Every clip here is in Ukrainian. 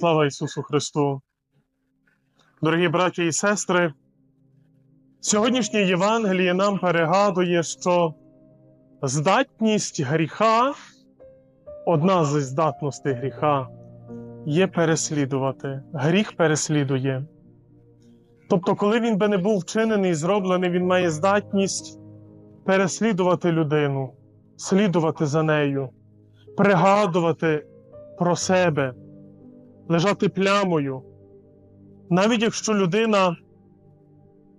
Слава Ісусу Христу! Дорогі браті і сестри, сьогоднішнє Євангеліє нам перегадує, що здатність гріха, одна з здатностей гріха, є переслідувати. Гріх переслідує. Тобто, коли він би не був вчинений і зроблений, він має здатність переслідувати людину, слідувати за нею, пригадувати про себе, лежати плямою. Навіть якщо людина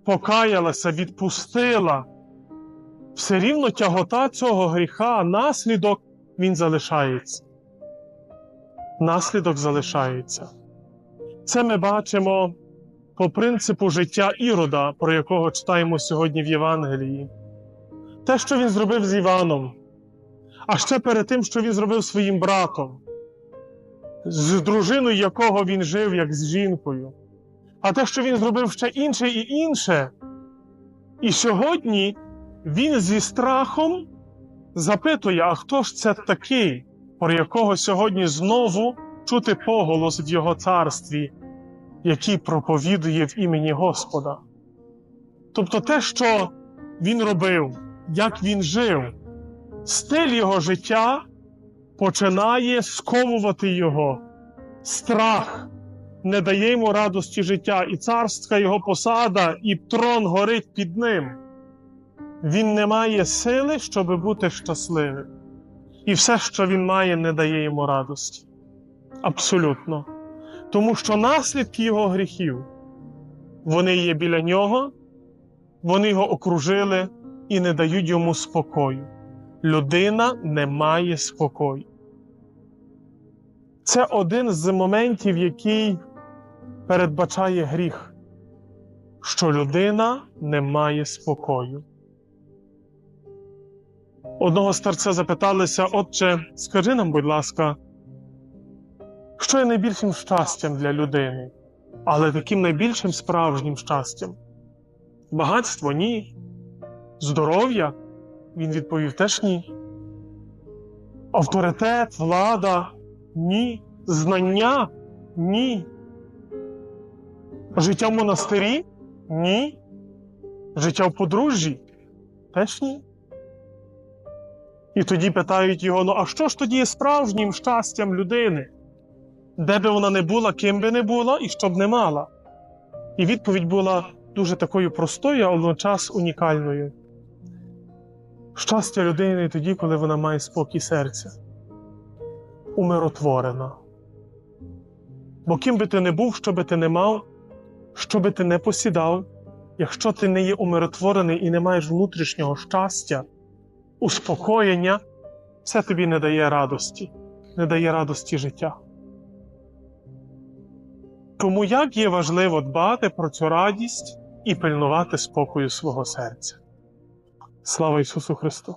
покаялася, відпустила, все рівно тягота цього гріха, наслідок він залишається. Наслідок залишається. Це ми бачимо по принципу життя Ірода, про якого читаємо сьогодні в Євангелії. Те, що він зробив з Іваном, а ще перед тим, що він зробив своїм братом, з дружиною якого він жив, як з жінкою. А те, що він зробив ще інше і інше. І сьогодні він зі страхом запитує: а хто ж це такий, про якого сьогодні знову чути поголос в його царстві, який проповідує в імені Господа? Тобто те, що він робив, як він жив, стиль його життя починає сковувати його. Страх не дає йому радості життя, і царська його посада, і трон горить під ним. Він не має сили, щоб бути щасливим. І все, що він має, не дає йому радості. Абсолютно. Тому що наслідки його гріхів, вони є біля нього, вони його окружили і не дають йому спокою. Людина не має спокою. Це один з моментів, який передбачає гріх, що людина не має спокою. Одного старця запиталися, Отче, скажи нам, будь ласка, що є найбільшим щастям для людини, але таким найбільшим справжнім щастям? Багатство ні. Здоров'я? Він відповів теж ні. Авторитет, влада ні. Знання ні. Життя в монастирі? Ні. Життя в подружжі? Теж ні. І тоді питають його: ну а що ж тоді є справжнім щастям людини? Де би вона не була, ким би не була і що б не мала? І відповідь була дуже такою простою, а водночас унікальною. Щастя людини тоді, коли вона має спокій серця, умиротворена. Бо ким би ти не був, що би ти не мав, що би ти не посідав, якщо ти не є умиротворений і не маєш внутрішнього щастя, успокоєння, це тобі не дає радості, не дає радості життя. Тому як є важливо дбати про цю радість і пильнувати спокою свого серця. Слава Ісусу Христу!